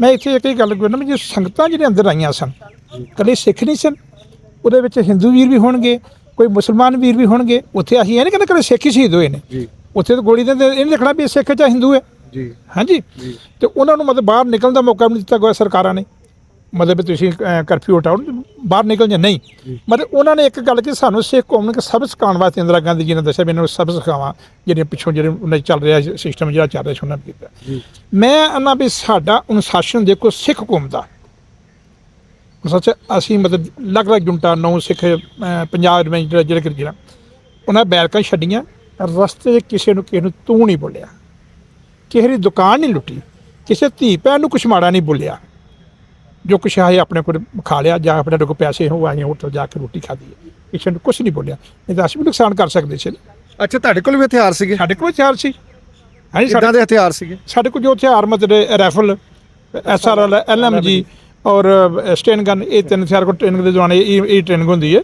ਮੈਂ ਇੱਥੇ ਇੱਕ ਹੀ ਗੱਲ ਕਰਨਾ ਵੀ ਜੇ ਸੰਗਤਾਂ ਜਿਹੜੇ ਅੰਦਰ ਆਈਆਂ ਸਨ ਕੱਲੇ ਸਿੱਖ ਨਹੀਂ ਸਨ ਉਹਦੇ ਵਿੱਚ ਹਿੰਦੂ ਵੀਰ ਵੀ ਹੋਣਗੇ ਕੋਈ ਮੁਸਲਮਾਨ ਵੀਰ ਵੀ ਹੋਣਗੇ ਉੱਥੇ ਅਸੀਂ ਇਹ ਨਹੀਂ ਕਹਿੰਦੇ ਕੱਲੇ ਸਿੱਖ ਹੀ ਸ਼ਹੀਦ ਹੋਏ ਨੇ। ਜੀ। ਉੱਥੇ ਤਾਂ ਗੋਲੀ ਦੇ ਇਹ ਨਹੀਂ ਦੇਖਣਾ ਵੀ ਸਿੱਖ ਜਾਂ ਹਿੰਦੂ ਹੈ। ਜੀ। ਹਾਂਜੀ? ਤੇ ਉਹਨਾਂ ਨੂੰ ਮਤਲਬ ਬਾਹਰ ਨਿਕਲਣ ਦਾ ਮੌਕਾ ਵੀ ਨਹੀਂ ਦਿੱਤਾ ਗਿਆ ਸਰਕਾਰਾਂ ਨੇ। ਮਤਲਬ ਤੁਸੀਂ ਕਰਫਿਊ ਹਟਾਓ ਬਾਹਰ ਨਿਕਲ ਜਾਂ ਨਹੀਂ। ਮਤਲਬ ਉਹਨਾਂ ਨੇ ਇੱਕ ਗੱਲ ਕਿ ਸਾਨੂੰ ਸਿੱਖ ਕੌਮ ਨੂੰ ਕਿ ਸਬਕ ਸਿਖਾਉਣ ਵਾਸਤੇ ਇੰਦਰਾ ਗਾਂਧੀ ਜੀ ਨੇ ਦੱਸਿਆ ਵੀ ਇਹਨਾਂ ਨੂੰ ਸਬਕ ਸਿਖਾਵਾਂ ਜਿਹੜੇ ਪਿੱਛੋਂ ਜਿਹੜੇ ਉਹਨਾਂ ਚੱਲ ਰਿਹਾ ਸਿਸਟਮ ਜਿਹੜਾ ਚੱਲ ਰਿਹਾ ਸੀ ਉਹਨਾਂ ਨੇ ਕੀਤਾ। ਮੈਂ ਅੰਨਾ ਵੀ ਸਾਡਾ ਅਨੁਸ਼ਾਸਨ ਦੇਖੋ ਸਿੱਖ ਕੌਮ ਦਾ। ਸੱਚ ਅਸੀਂ ਮਤਲਬ ਲੱਗ ਲੱਗ ਜੁੰਟਾ ਨੌ ਸਿੱਖ ਪੰਜਾਬ ਵਿੱਚ ਜਿਹੜਾ ਜਿਹੜੇ ਜਿਹੜਾ ਉਹਨਾਂ ਬੈਰਕਾਂ ਛੱਡੀਆਂ ਰਸਤੇ 'ਚ ਕਿਸੇ ਨੂੰ ਕਿਸੇ ਨੂੰ ਤੂੰ ਨਹੀਂ ਬੋਲਿਆ। ਕਿਸੇ ਦੀ ਦੁਕਾਨ ਨਹੀਂ ਲੁੱਟੀ ਕਿਸੇ ਧੀ ਭੈਣ ਨੂੰ ਕੁਛ ਮਾੜਾ ਨਹੀਂ ਬੋਲਿਆ। ਜੋ ਕੁਛ ਆਏ ਆਪਣੇ ਕੋਲ ਖਾ ਲਿਆ ਜਾਂ ਆਪਣੇ ਕੋਲ ਪੈਸੇ ਹੋ ਆਏ ਹੋਟਲ ਜਾ ਕੇ ਰੋਟੀ ਖਾਧੀ ਹੈ। ਕਿਸੇ ਨੂੰ ਕੁਛ ਨਹੀਂ ਬੋਲਿਆ। ਨਹੀਂ ਤਾਂ ਅਸੀਂ ਵੀ ਨੁਕਸਾਨ ਕਰ ਸਕਦੇ ਸੀ। ਅੱਛਾ ਤੁਹਾਡੇ ਕੋਲ ਵੀ ਹਥਿਆਰ ਸੀਗੇ? ਸਾਡੇ ਕੋਲ ਹਥਿਆਰ ਸੀ। ਹਾਂਜੀ ਸਾਡੇ ਕਿੱਦਾਂ ਦੇ ਹਥਿਆਰ ਸੀਗੇ? ਸਾਡੇ ਕੋਲ ਜੋ ਹਥਿਆਰ ਮਤਲਬ ਰਾਈਫਲ ਐਸਆਰਐਲ ਐਲਐਮਜੀ ਔਰ ਸਟੇਨ ਗਨ ਇਹ ਤਿੰਨ ਹਥਿਆਰ ਕੋ ਟ੍ਰੇਨਿੰਗ ਦੇ ਦੌਰਾਨ ਇਹ ਇਹ ਟ੍ਰੇਨਿੰਗ ਹੁੰਦੀ ਹੈ।